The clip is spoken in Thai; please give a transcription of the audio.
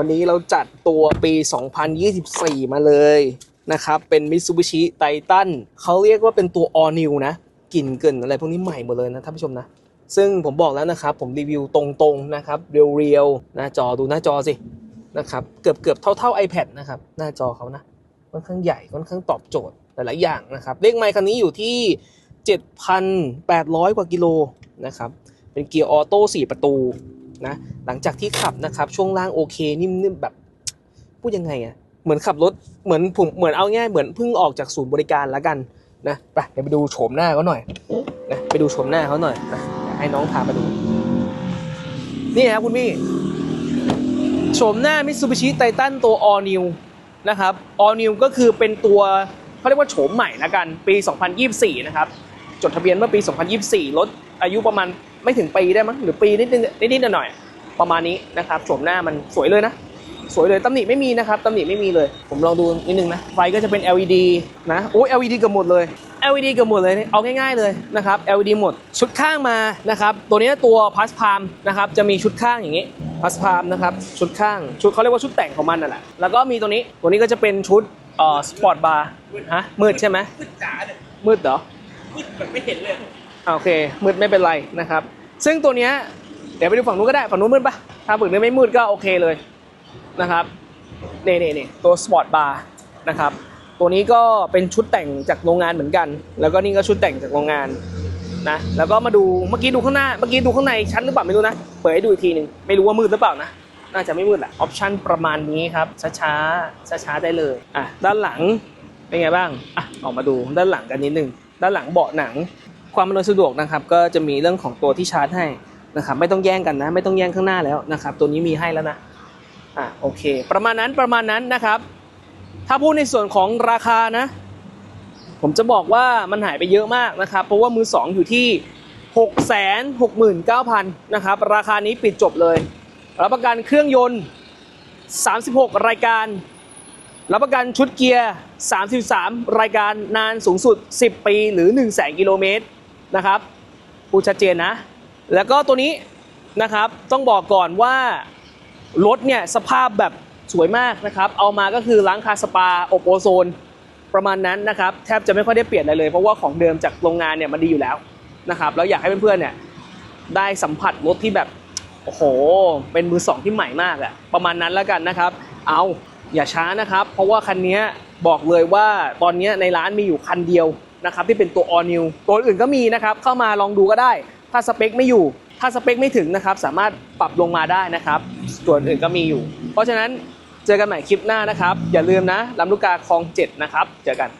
วันนี้เราจัดตัวปี 2024 มาเลยนะครับ เป็น Mitsubishi Titan เขาเรียกว่าเป็นตัว All New นะกลิ่นเกินอะไรพวกนี้ใหม่หมดเลยนะท่านผู้ชมนะ ซึ่งผมบอกแล้วนะครับ ผมรีวิวตรงๆนะครับ เรียวๆหน้าจอดูหน้าจอสินะครับ เกือบเกือบๆเท่าๆ iPad นะครับ หน้าจอเขานะค่อนข้างใหญ่ค่อนข้างตอบโจทย์หลายๆอย่างนะครับเลขไมค์คันนี้อยู่ที่ 7,800 กว่ากิโลนะครับ เป็นเกียร์ออโต้4ประตู นะหลังจากที่ขับนะครับช่วงล่างโอเคนิ่มๆแบบพูดยังไงอะเหมือนขับรถเหมือนผมเหมือนเอาง่ายเหมือนเพิ่งออกจากศูนย์บริการแล้วกันนะไปเดี๋ยวไปดูโฉมหน้าเขาหน่อยนะไปดูโฉมหน้าเขาหน่อยนะให้น้องพามาดู นี่ครับคุณพี่โฉมหน้า Mitsubishi Titan ตัว All New นะครับ All New ก็คือเป็นตัวเขาเรียกว่าโฉมใหม่ละกัน ปี 2024 นะครับ จดทะเบียนเมื่อปี 2024 รถ อายุประมาณไม่ถึงปีได้มั้งหรือปีนิดนึงนิดๆหน่อยๆประมาณนี้นะครับโฉมหน้ามันสวยเลยนะ สวยเลยตำหนิไม่มีนะครับตำหนิไม่มีเลย ผมลองดูนิดนึงนะไฟก็จะเป็น LED นะโอ้ LED เกือบหมดเลย LED เกือบหมดเลยเอาง่ายๆเลยนะครับ LED หมดชุดข้างมานะครับตัวนี้ตัวพัสพามนะครับจะมีชุดข้างอย่างนี้พัสพามนะครับชุดข้างชุดเขาเรียกว่าชุดแต่งของมันนั่นแหละแล้วก็มีตัวนี้ตัวนี้ก็จะเป็นชุดเอ่อสปอร์ตบาร์ฮะมืดใช่ไหมมืดจ๋าเลยมืดเหรอมืดแบบไม่เห็นเลย โอเคมืดไม่เป็นไรนะครับ ซึ่งตัวเนี้ยเดี๋ยวไปดูฝั่งนู้นก็ได้ฝั่งนู้นมืดปะถ้าฝั่งนู้นไม่มืดก็โอเคเลยนะครับนี่นี่นี่ตัวสปอร์ตบาร์นะครับตัวนี้ก็เป็นชุดแต่งจากโรงงานเหมือนกัน แล้วก็นี่ก็ชุดแต่งจากโรงงานนะแล้วก็มาดูเมื่อกี้ดูข้างหน้าเมื่อกี้ดูข้างในชั้นหรือเปล่าไม่รู้นะเปิดให้ดูอีกทีหนึ่งไม่รู้ว่ามืดหรือเปล่านะน่าจะไม่มืดแหละออปชันประมาณนี้ครับช้าๆช้าๆได้เลยอะด้านหลังเป็นไงบ้างอะออกมาดูด้านหลังกันนิดนึงด้านหลังเบาะหนัง ความอำนวยสะดวกนะครับ ก็จะมีเรื่องของตัวที่ชาร์จให้นะครับ ไม่ต้องแย่งกันนะ ไม่ต้องแย่งข้างหน้าแล้วนะครับ ตัวนี้มีให้แล้วนะอะโอเค ประมาณนั้นประมาณนั้นนะครับ ถ้าพูดในส่วนของราคานะ ผมจะบอกว่ามันหายไปเยอะมากนะครับ เพราะว่ามือสองอยู่ที่6 6 9 0 0 0นะครับ ราคานี้ปิดจบเลย รับประกันเครื่องยนต์ 36 รายการ รับประกันชุดเกียร์ 33 รายการนานสูงสุด 10 ปีหรือ 1 0 0 0 0 0 กิโลเมตร นะครับพูดชัดเจนนะ แล้วก็ตัวนี้นะครับต้องบอกก่อนว่ารถเนี่ยสภาพแบบสวยมากนะครับ เอามาก็คือล้างคาสปาอบโอโซนประมาณนั้นนะครับ แทบจะไม่ค่อยได้เปลี่ยนอะไรเลย เพราะว่าของเดิมจากโรงงานเนี่ยมันดีอยู่แล้วนะครับแล้วอยากให้เพื่อนๆเนี่ยได้สัมผัสรถที่แบบโอ้โห เป็นมือสองที่ใหม่มากอะประมาณนั้นแล้วกันนะครับ เอาอย่าช้านะครับ เพราะว่าคันนี้บอกเลยว่าตอนนี้ในร้านมีอยู่คันเดียว นะครับที่เป็นตัว all new ตัวอื่นก็มีนะครับเข้ามาลองดูก็ได้ ถ้าสเปคไม่อยู่ ถ้าสเปคไม่ถึงนะครับสามารถปรับลงมาได้นะครับตัวอื่นก็มีอยู่ เพราะฉะนั้นเจอกันใหม่คลิปหน้านะครับ อย่าลืมนะลำลูกกาคลอง7นะครับเจอกัน